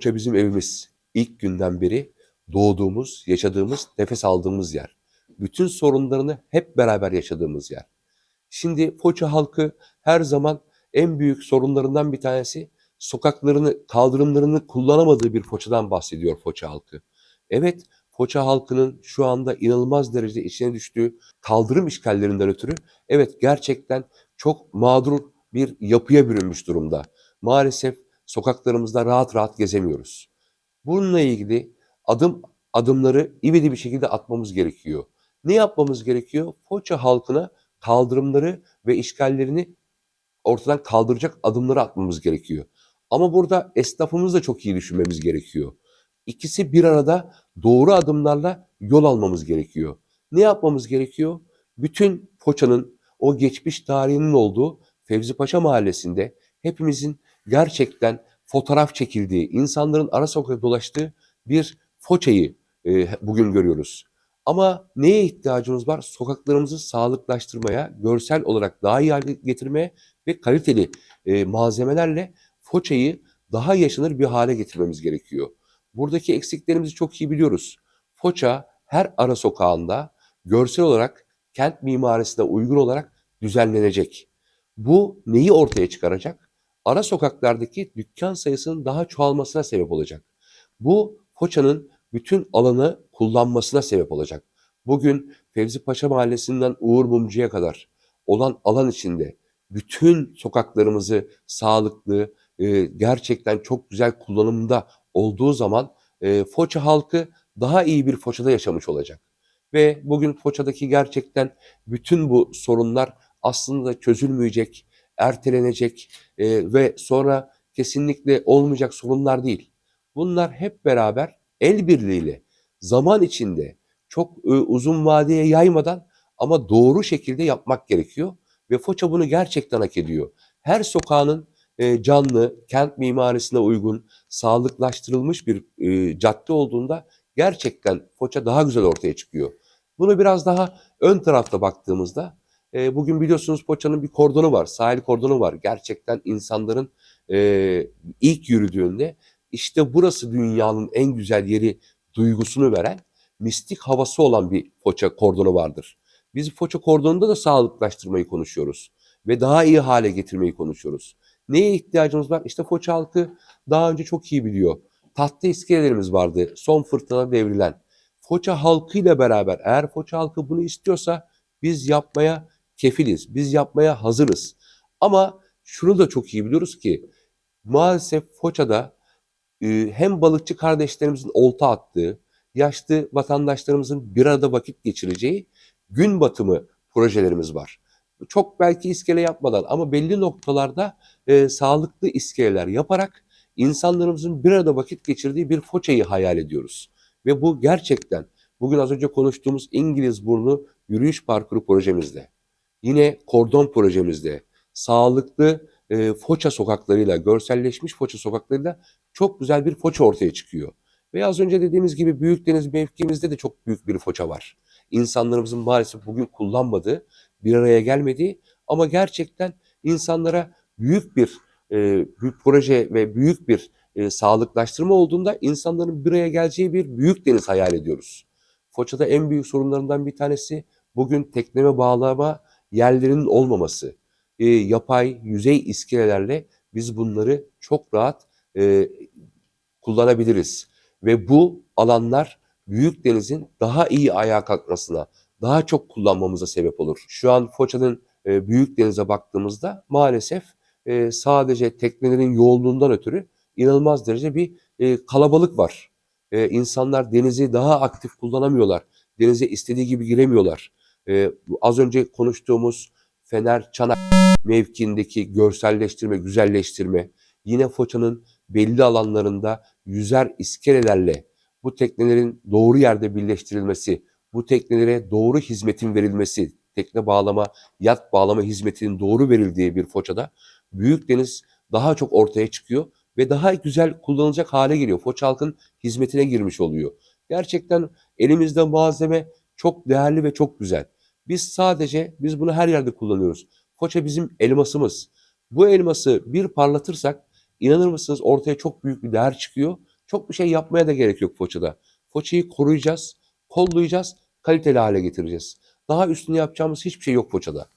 Foça bizim evimiz. İlk günden beri doğduğumuz, yaşadığımız, nefes aldığımız yer. Bütün sorunlarını hep beraber yaşadığımız yer. Şimdi Foça halkı her zaman en büyük sorunlarından bir tanesi sokaklarını, kaldırımlarını kullanamadığı bir Foça'dan bahsediyor Foça halkı. Evet, Foça halkının şu anda inanılmaz derecede içine düştüğü kaldırım işgallerinden ötürü evet gerçekten çok mağdur bir yapıya bürünmüş durumda. Maalesef sokaklarımızda rahat rahat gezemiyoruz. Bununla ilgili adım adımları ivedi bir şekilde atmamız gerekiyor. Ne yapmamız gerekiyor? Foça halkına kaldırımları ve işgallerini ortadan kaldıracak adımları atmamız gerekiyor. Ama burada esnafımız da çok iyi düşünmemiz gerekiyor. İkisi bir arada doğru adımlarla yol almamız gerekiyor. Ne yapmamız gerekiyor? Bütün Foça'nın o geçmiş tarihinin olduğu Fevzi Paşa Mahallesi'nde hepimizin gerçekten fotoğraf çekildiği, insanların ara sokakta dolaştığı bir Foça'yı e, bugün görüyoruz. Ama neye ihtiyacımız var? Sokaklarımızı sağlıklaştırmaya, görsel olarak daha iyi hale getirmeye ve kaliteli e, malzemelerle Foça'yı daha yaşanır bir hale getirmemiz gerekiyor. Buradaki eksiklerimizi çok iyi biliyoruz. Foça her ara sokağında görsel olarak kent mimarisine uygun olarak düzenlenecek. Bu neyi ortaya çıkaracak? Ara sokaklardaki dükkan sayısının daha çoğalmasına sebep olacak. Bu Foça'nın bütün alanı kullanmasına sebep olacak. Bugün Fevzi Paşa Mahallesi'nden Uğur Mumcu'ya kadar olan alan içinde bütün sokaklarımızı sağlıklı, e, gerçekten çok güzel kullanımda olduğu zaman e, Foça halkı daha iyi bir Foça'da yaşamış olacak. Ve bugün Foça'daki gerçekten bütün bu sorunlar aslında çözülmeyecek, ertelenecek e, ve sonra kesinlikle olmayacak sorunlar değil. Bunlar hep beraber el birliğiyle zaman içinde çok e, uzun vadeye yaymadan ama doğru şekilde yapmak gerekiyor ve Foça bunu gerçekten hak ediyor. Her sokağının e, canlı, kent mimarisine uygun, sağlıklaştırılmış bir e, cadde olduğunda gerçekten Foça daha güzel ortaya çıkıyor. Bunu biraz daha ön tarafta baktığımızda e, bugün biliyorsunuz Foça'nın bir kordonu var, sahil kordonu var. Gerçekten insanların e, ilk yürüdüğünde işte burası dünyanın en güzel yeri duygusunu veren mistik havası olan bir Foça kordonu vardır. Biz Foça kordonunda da sağlıklaştırmayı konuşuyoruz ve daha iyi hale getirmeyi konuşuyoruz. Neye ihtiyacımız var? İşte Foça halkı daha önce çok iyi biliyor. Tahta iskelelerimiz vardı son fırtına devrilen. Foça halkıyla beraber eğer Foça halkı bunu istiyorsa biz yapmaya kefiliz, biz yapmaya hazırız. Ama şunu da çok iyi biliyoruz ki maalesef Foça'da e, hem balıkçı kardeşlerimizin olta attığı, yaşlı vatandaşlarımızın bir arada vakit geçireceği gün batımı projelerimiz var. Çok belki iskele yapmadan ama belli noktalarda e, sağlıklı iskeleler yaparak insanlarımızın bir arada vakit geçirdiği bir Foça'yı hayal ediyoruz. Ve bu gerçekten bugün az önce konuştuğumuz İngiliz burnu yürüyüş parkuru projemizde, yine kordon projemizde, sağlıklı e, Foça sokaklarıyla, görselleşmiş Foça sokaklarıyla çok güzel bir Foça ortaya çıkıyor. Ve az önce dediğimiz gibi Büyükdeniz mevkimizde de çok büyük bir Foça var. İnsanlarımızın maalesef bugün kullanmadığı, bir araya gelmediği ama gerçekten insanlara büyük bir e, büyük proje ve büyük bir e, sağlıklaştırma olduğunda insanların bir araya geleceği bir büyük deniz hayal ediyoruz. Foça'da en büyük sorunlarından bir tanesi bugün tekneme bağlama yerlerinin olmaması. E, yapay yüzey iskelelerle biz bunları çok rahat e, kullanabiliriz. Ve bu alanlar büyük denizin daha iyi ayağa kalkmasına, daha çok kullanmamıza sebep olur. Şu an Foça'nın e, büyük denize baktığımızda maalesef e, sadece teknelerin yoğunluğundan ötürü inanılmaz derece bir e, kalabalık var. E, insanlar denizi daha aktif kullanamıyorlar. Denize istediği gibi giremiyorlar. E, az önce konuştuğumuz Fener Çanak mevkiindeki görselleştirme, güzelleştirme, yine Foça'nın belli alanlarında yüzer iskelelerle bu teknelerin doğru yerde birleştirilmesi, bu teknelere doğru hizmetin verilmesi, tekne bağlama, yat bağlama hizmetinin doğru verildiği bir Foça'da büyük deniz daha çok ortaya çıkıyor ve daha güzel kullanılacak hale geliyor. Foça halkın hizmetine girmiş oluyor. Gerçekten elimizde malzeme çok değerli ve çok güzel. Biz sadece, biz bunu her yerde kullanıyoruz. Foça bizim elmasımız. Bu elması bir parlatırsak İnanır mısınız ortaya çok büyük bir değer çıkıyor. Çok bir şey yapmaya da gerek yok Foça'da. Foça'yı koruyacağız, kollayacağız, kaliteli hale getireceğiz. Daha üstüne yapacağımız hiçbir şey yok Foça'da.